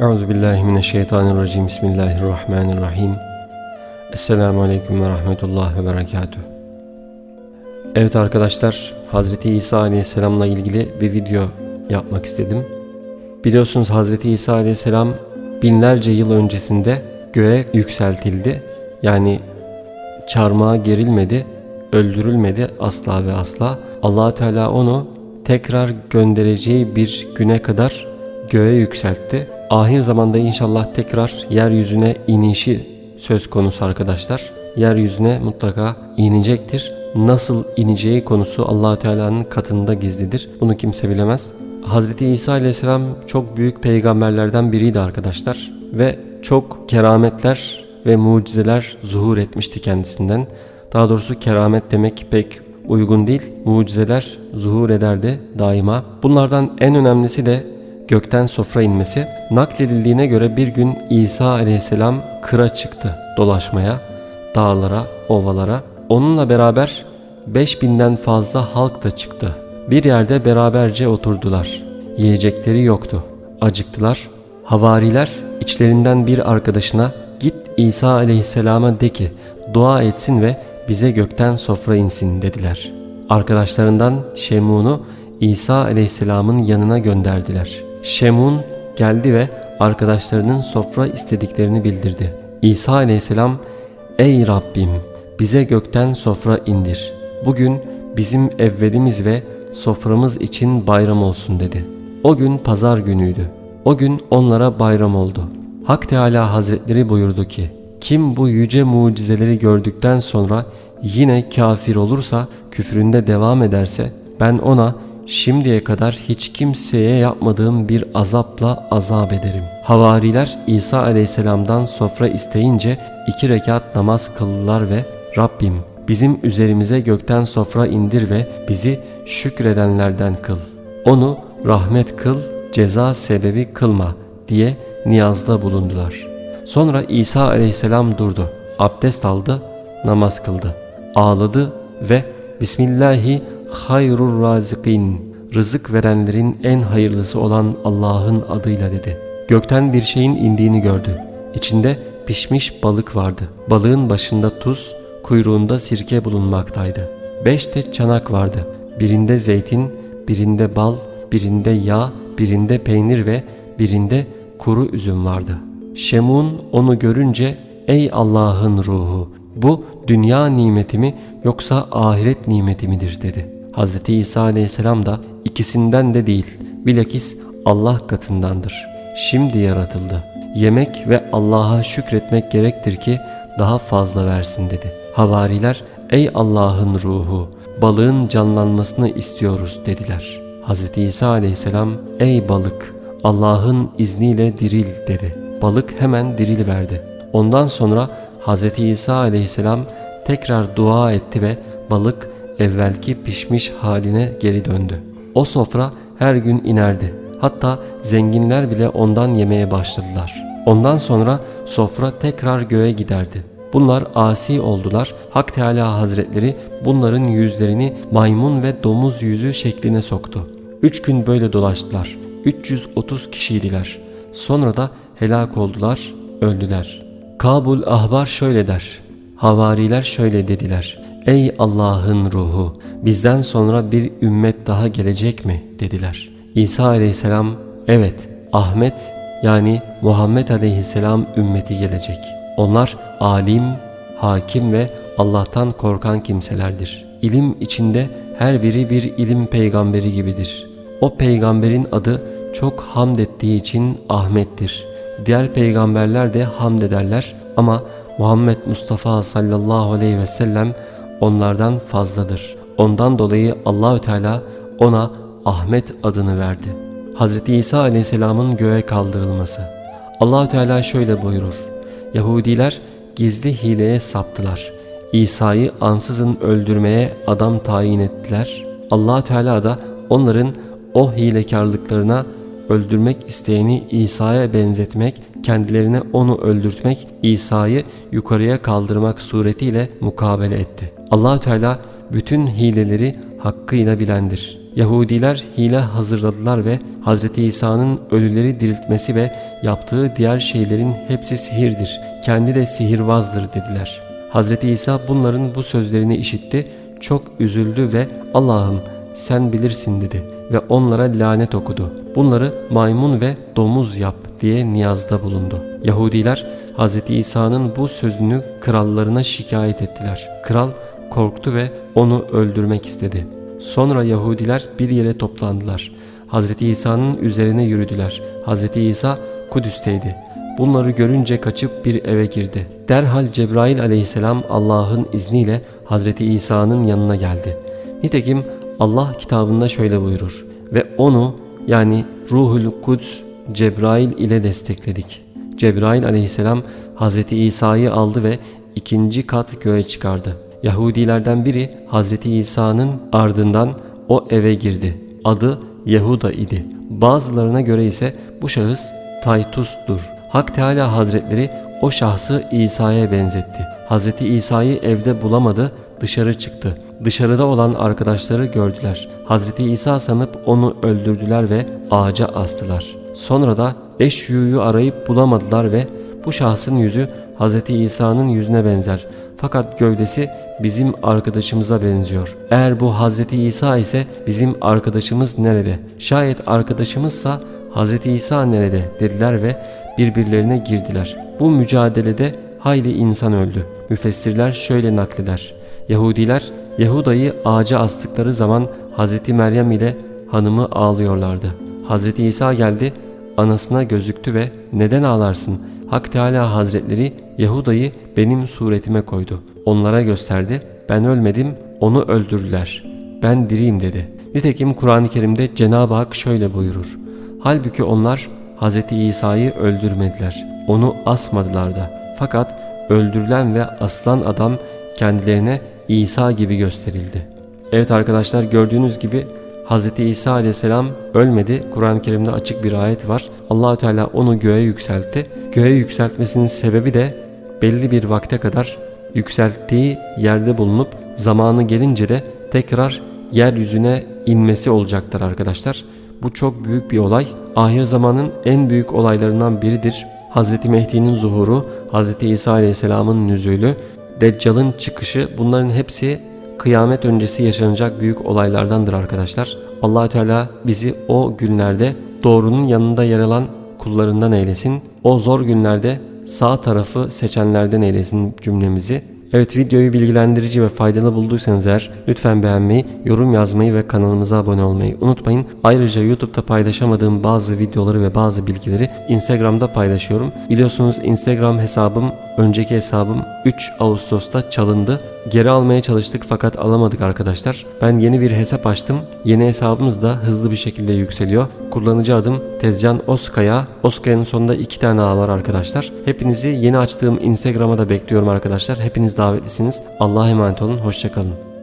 Euzu billahi mineşşeytanirracim. Bismillahirrahmanirrahim. Esselamu aleyküm ve rahmetullah ve berekatuh. Evet arkadaşlar, Hazreti İsa aleyhisselamla ilgili bir video yapmak istedim. Biliyorsunuz Hazreti İsa aleyhisselam binlerce yıl öncesinde göğe yükseltildi. Yani çarmıha gerilmedi, öldürülmedi asla ve asla. allah Teala onu tekrar göndereceği bir güne kadar göğe yükseltti. Ahir zamanda inşallah tekrar yeryüzüne inişi söz konusu arkadaşlar. Yeryüzüne mutlaka inecektir. Nasıl ineceği konusu allah Teala'nın katında gizlidir. Bunu kimse bilemez. Hazreti İsa Aleyhisselam çok büyük peygamberlerden biriydi arkadaşlar. Ve çok kerametler ve mucizeler zuhur etmişti kendisinden. Daha doğrusu keramet demek pek uygun değil. Mucizeler zuhur ederdi daima. Bunlardan en önemlisi de gökten sofra inmesi. Nakledildiğine göre bir gün İsa aleyhisselam kıra çıktı dolaşmaya, dağlara, ovalara. Onunla beraber 5000'den fazla halk da çıktı. Bir yerde beraberce oturdular. Yiyecekleri yoktu. Acıktılar. Havariler içlerinden bir arkadaşına git İsa aleyhisselama de ki dua etsin ve bize gökten sofra insin dediler. Arkadaşlarından Şemun'u İsa aleyhisselamın yanına gönderdiler. Şemun geldi ve arkadaşlarının sofra istediklerini bildirdi. İsa aleyhisselam Ey Rabbim bize gökten sofra indir. Bugün bizim evvelimiz ve soframız için bayram olsun dedi. O gün pazar günüydü. O gün onlara bayram oldu. Hak Teala Hazretleri buyurdu ki kim bu yüce mucizeleri gördükten sonra yine kafir olursa, küfründe devam ederse ben ona şimdiye kadar hiç kimseye yapmadığım bir azapla azap ederim. Havariler İsa aleyhisselamdan sofra isteyince iki rekat namaz kıldılar ve Rabbim bizim üzerimize gökten sofra indir ve bizi şükredenlerden kıl. Onu rahmet kıl, ceza sebebi kılma diye niyazda bulundular. Sonra İsa aleyhisselam durdu, abdest aldı, namaz kıldı, ağladı ve Bismillahi hayrur razikin rızık verenlerin en hayırlısı olan Allah'ın adıyla dedi. Gökten bir şeyin indiğini gördü. İçinde pişmiş balık vardı. Balığın başında tuz, kuyruğunda sirke bulunmaktaydı. Beş de çanak vardı. Birinde zeytin, birinde bal, birinde yağ, birinde peynir ve birinde kuru üzüm vardı. Şemun onu görünce ey Allah'ın ruhu bu dünya nimeti mi yoksa ahiret nimeti midir dedi. Hz. İsa aleyhisselam da ikisinden de değil bilakis Allah katındandır. Şimdi yaratıldı. Yemek ve Allah'a şükretmek gerektir ki daha fazla versin dedi. Havariler ey Allah'ın ruhu balığın canlanmasını istiyoruz dediler. Hz. İsa aleyhisselam ey balık Allah'ın izniyle diril dedi. Balık hemen diril verdi. Ondan sonra Hz. İsa aleyhisselam tekrar dua etti ve balık evvelki pişmiş haline geri döndü. O sofra her gün inerdi. Hatta zenginler bile ondan yemeye başladılar. Ondan sonra sofra tekrar göğe giderdi. Bunlar asi oldular. Hak Teala Hazretleri bunların yüzlerini maymun ve domuz yüzü şekline soktu. Üç gün böyle dolaştılar. 330 kişiydiler. Sonra da helak oldular, öldüler. Kabul Ahbar şöyle der. Havariler şöyle dediler. Ey Allah'ın ruhu bizden sonra bir ümmet daha gelecek mi dediler. İsa aleyhisselam evet Ahmet yani Muhammed aleyhisselam ümmeti gelecek. Onlar alim, hakim ve Allah'tan korkan kimselerdir. İlim içinde her biri bir ilim peygamberi gibidir. O peygamberin adı çok hamd ettiği için Ahmet'tir. Diğer peygamberler de hamd ederler ama Muhammed Mustafa sallallahu aleyhi ve sellem onlardan fazladır. Ondan dolayı Allahü Teala ona Ahmet adını verdi. Hz. İsa aleyhisselamın göğe kaldırılması. Allahü Teala şöyle buyurur. Yahudiler gizli hileye saptılar. İsa'yı ansızın öldürmeye adam tayin ettiler. Allahü Teala da onların o hilekarlıklarına öldürmek isteyeni İsa'ya benzetmek, kendilerine onu öldürtmek, İsa'yı yukarıya kaldırmak suretiyle mukabele etti. Allahü Teala bütün hileleri hakkıyla bilendir. Yahudiler hile hazırladılar ve Hz. İsa'nın ölüleri diriltmesi ve yaptığı diğer şeylerin hepsi sihirdir. Kendi de sihirbazdır dediler. Hz. İsa bunların bu sözlerini işitti, çok üzüldü ve Allah'ım sen bilirsin dedi ve onlara lanet okudu. Bunları maymun ve domuz yap diye niyazda bulundu. Yahudiler Hz. İsa'nın bu sözünü krallarına şikayet ettiler. Kral korktu ve onu öldürmek istedi. Sonra Yahudiler bir yere toplandılar. Hz. İsa'nın üzerine yürüdüler. Hz. İsa Kudüs'teydi. Bunları görünce kaçıp bir eve girdi. Derhal Cebrail aleyhisselam Allah'ın izniyle Hz. İsa'nın yanına geldi. Nitekim Allah kitabında şöyle buyurur. Ve onu yani Ruhul Kuds Cebrail ile destekledik. Cebrail aleyhisselam Hz. İsa'yı aldı ve ikinci kat göğe çıkardı. Yahudilerden biri Hz. İsa'nın ardından o eve girdi. Adı Yahuda idi. Bazılarına göre ise bu şahıs Taytus'tur. Hak Teala Hazretleri o şahsı İsa'ya benzetti. Hz. İsa'yı evde bulamadı, dışarı çıktı. Dışarıda olan arkadaşları gördüler. Hz. İsa sanıp onu öldürdüler ve ağaca astılar. Sonra da eş yuyu arayıp bulamadılar ve bu şahsın yüzü Hz. İsa'nın yüzüne benzer. Fakat gövdesi bizim arkadaşımıza benziyor. Eğer bu Hz. İsa ise bizim arkadaşımız nerede? Şayet arkadaşımızsa Hz. İsa nerede dediler ve birbirlerine girdiler. Bu mücadelede hayli insan öldü. Müfessirler şöyle nakleder. Yahudiler Yahuda'yı ağaca astıkları zaman Hz. Meryem ile hanımı ağlıyorlardı. Hz. İsa geldi anasına gözüktü ve neden ağlarsın? Hak Teala Hazretleri Yahuda'yı benim suretime koydu. Onlara gösterdi. Ben ölmedim, onu öldürdüler. Ben diriyim dedi. Nitekim Kur'an-ı Kerim'de Cenab-ı Hak şöyle buyurur. Halbuki onlar Hz. İsa'yı öldürmediler. Onu asmadılar da. Fakat öldürülen ve aslan adam kendilerine İsa gibi gösterildi. Evet arkadaşlar gördüğünüz gibi Hz. İsa aleyhisselam ölmedi. Kur'an-ı Kerim'de açık bir ayet var. Allahü Teala onu göğe yükseltti. Göğe yükseltmesinin sebebi de belli bir vakte kadar yükselttiği yerde bulunup zamanı gelince de tekrar yeryüzüne inmesi olacaktır arkadaşlar. Bu çok büyük bir olay. Ahir zamanın en büyük olaylarından biridir. Hz. Mehdi'nin zuhuru, Hz. İsa Aleyhisselam'ın nüzulü, Deccal'ın çıkışı bunların hepsi kıyamet öncesi yaşanacak büyük olaylardandır arkadaşlar. Allahü Teala bizi o günlerde doğrunun yanında yer alan kullarından eylesin. O zor günlerde sağ tarafı seçenlerden eylesin cümlemizi. Evet videoyu bilgilendirici ve faydalı bulduysanız eğer lütfen beğenmeyi, yorum yazmayı ve kanalımıza abone olmayı unutmayın. Ayrıca YouTube'da paylaşamadığım bazı videoları ve bazı bilgileri Instagram'da paylaşıyorum. Biliyorsunuz Instagram hesabım, önceki hesabım 3 Ağustos'ta çalındı. Geri almaya çalıştık fakat alamadık arkadaşlar. Ben yeni bir hesap açtım. Yeni hesabımız da hızlı bir şekilde yükseliyor. Kullanıcı adım Tezcan Oskaya. Oskaya'nın sonunda iki tane A var arkadaşlar. Hepinizi yeni açtığım Instagram'a da bekliyorum arkadaşlar. Hepiniz davetlisiniz. Allah'a emanet olun. Hoşçakalın.